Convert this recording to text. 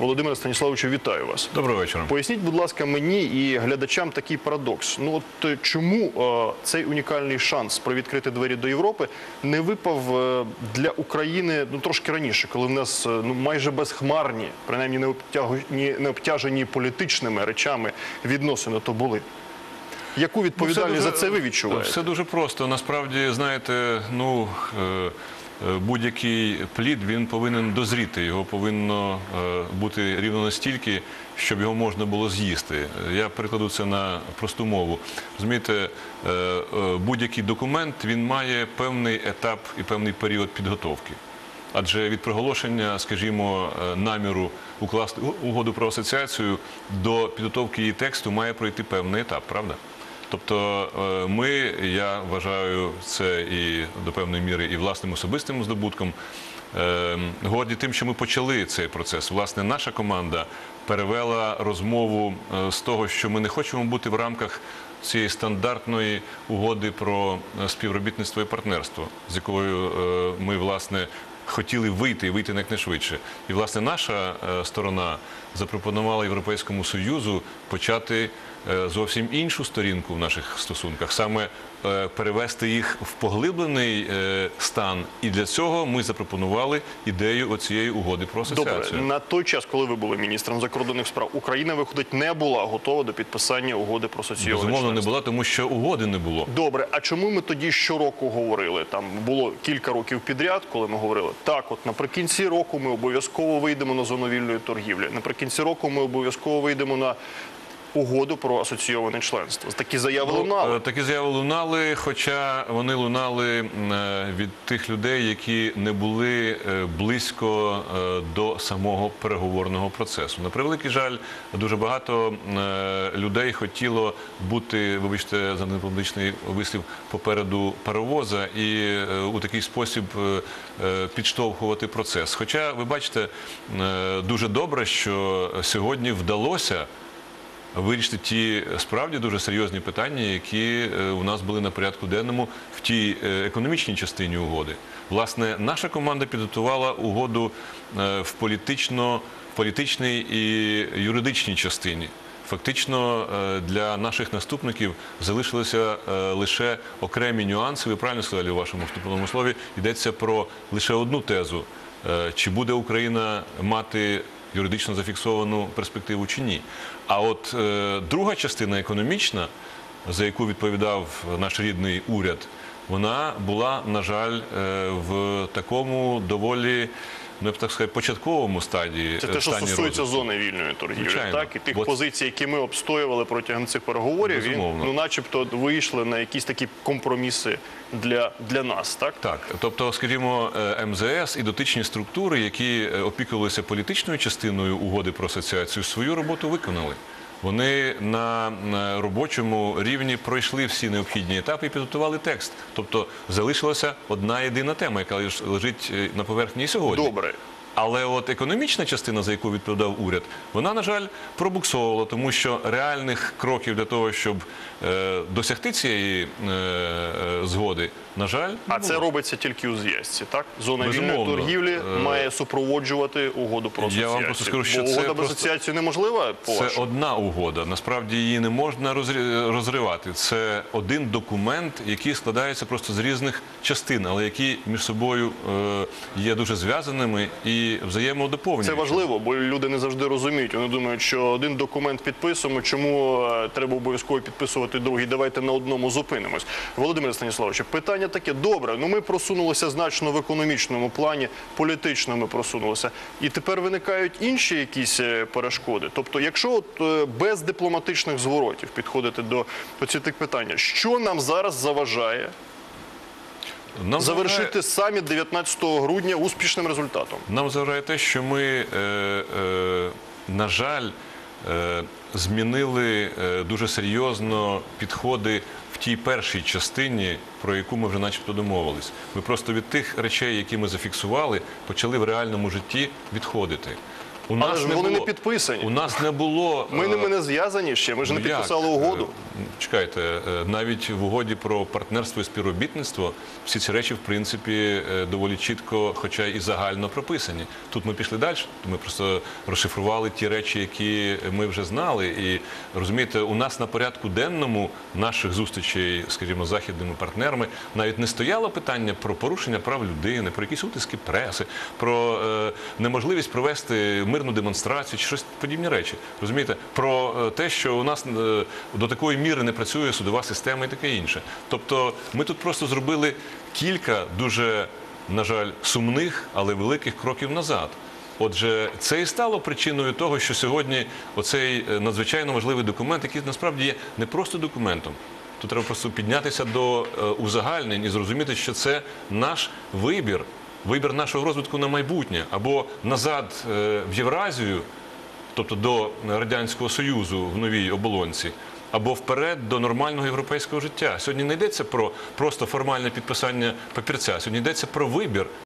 Володимире Станіславовичу, вітаю вас. Доброго вечора. Поясніть, будь ласка, мені і глядачам такий парадокс. Ну от е, чому е, цей унікальний шанс про відкрити двері до Європи не випав е, для України ну трошки раніше, коли в нас е, ну майже безхмарні, принаймні не обтягні, не обтяжені політичними речами відносини то були. Яку відповідальність за це ви відчуваєте? Все дуже просто. Насправді, знаєте, ну е, будь-який плід він повинен дозріти. Його повинно е, бути рівно настільки, щоб його можна було з'їсти. Я перекладу це на просту мову. Розумієте, е, е, будь-який документ він має певний етап і певний період підготовки. Адже від проголошення, скажімо, е, наміру укласти угоду про асоціацію до підготовки її тексту має пройти певний етап, правда? Тобто е, ми, я вважаю, це і до певної міри і власним особистим здобутком. е, Горді тим, що ми почали цей процес. Власне, наша команда перевела розмову е, з того, що ми не хочемо бути в рамках цієї стандартної угоди про співробітництво і партнерство, з якою ми власне хотіли вийти і вийти якнайшвидше. І власне наша е, сторона запропонувала Європейському Союзу почати е, зовсім іншу сторінку в наших стосунках, саме е, перевести їх в поглиблений стан. І для цього ми запропонували ідею оцієї угоди про Добре, на той час, коли ви були міністром закордонних справ, Україна виходить не була готова до підписання угоди про асоційоване Безумовно, не була, тому що угоди не було. Добре, а чому ми тоді щороку говорили? Там було кілька років підряд, коли ми говорили, так, от наприкінці року ми обов'язково вийдемо на зону вільної торгівлі. Наприкінці року ми обов'язково вийдемо на угоду про асоційоване членство. Такі заяви лунали. Е, Такі заяви лунали, хоча вони лунали е, від тих людей, які не були е, близько до самого переговорного процесу. На превеликий жаль, дуже багато людей хотіло бути, вибачте, за непублічний вислів попереду паровоза і у такий спосіб підштовхувати процес. Хоча, ви бачите, дуже добре, що сьогодні вдалося вирішити ті справді дуже серйозні питання, які е, у нас були на порядку денному в тій е, економічній частині угоди. Власне, наша команда підготувала угоду е, в політичній і юридичній частині. Фактично е, для наших наступників залишилися е, лише окремі нюанси. Ви правильно сказали у вашому вступному слові. Йдеться про лише одну тезу: Е, чи буде Україна мати юридично зафіксовану перспективу чи ні. А от е, друга частина економічна, за яку відповідав наш рідний уряд, вона була, на жаль, е, в такому доволі, ну я б так сказати, початковому стадії. Це е, те, що стосується розвитку. зони вільної торгівлі, Звичайно. так і тих Бо- позицій, які ми обстоювали протягом цих переговорів, він, ну, начебто, вийшли на якісь такі компроміси для, для нас, так? Так, тобто, скажімо, е, МЗС і дотичні структури, які е, опікувалися політичною частиною угоди про асоціацію, свою роботу виконали. Вони на робочому рівні пройшли всі необхідні етапи і підготували текст. Тобто залишилася одна єдина тема, яка лежить е, на поверхні сьогодні. Добре. Але от економічна частина, за яку відповідав уряд, вона, на жаль, пробуксовувала, тому що реальних кроків для того, щоб е, досягти цієї е, е, згоди, на жаль, А це робиться тільки у зв'язці, так? Зона вільної торгівлі Е, має супроводжувати угоду про Я вам просто скажу, що Бо це про асоціацію неможлива, по Це вашому? одна угода. Насправді її не можна розривати. Це один документ, який складається просто з різних частин, але які між собою е, є дуже зв'язаними і взаємодоповнюючими. Це важливо, бо люди не завжди розуміють. Вони думають, що один документ підписуємо, чому е, треба обов'язково підписувати другий. Давайте на одному зупинимось. Володимир Станіславович, питання таке: добре, ну ми просунулися значно в економічному плані, політично ми просунулися. І тепер виникають інші якісь е, перешкоди. Тобто, якщо от е, без дипломатичних зворотів підходити до, цих питання, що нам зараз заважає Нам завершити саміт 19 грудня успішним результатом? Нам заважає те, що ми, е, е, на жаль, е, змінили е, дуже серйозно підходи тій першій частині, про яку ми вже начебто домовились. Ми просто від тих речей, які ми зафіксували, почали в реальному житті відходити. У Але ж вони не підписані. У нас не було. Ми е, ними не зв'язані ще. Ми ж не Ну, як? підписали угоду. Чекайте, е, навіть в угоді про партнерство і співробітництво всі ці речі, в принципі, е, доволі чітко, хоча і загально прописані. Тут ми пішли далі. Ми просто розшифрували ті речі, які ми вже знали. І розумієте, у нас на порядку денному наших зустрічей, скажімо, з західними партнерами навіть не стояло питання про порушення прав людини, про якісь утиски преси, про е, неможливість провести мирну демонстрацію чи щось подібні речі. Розумієте, про те, що у нас до такої міри не працює судова система і таке інше. Тобто, ми тут просто зробили кілька дуже, на жаль, сумних, але великих кроків назад. Отже, це і стало причиною того, що сьогодні оцей е, надзвичайно важливий документ, який насправді є не просто документом. Тут треба просто піднятися до е, узагальнень і зрозуміти, що це наш вибір, вибір нашого розвитку на майбутнє або назад е, в Євразію, тобто до Радянського Союзу в новій оболонці, або вперед до нормального європейського життя. Сьогодні не йдеться про просто формальне підписання папірця, сьогодні йдеться про вибір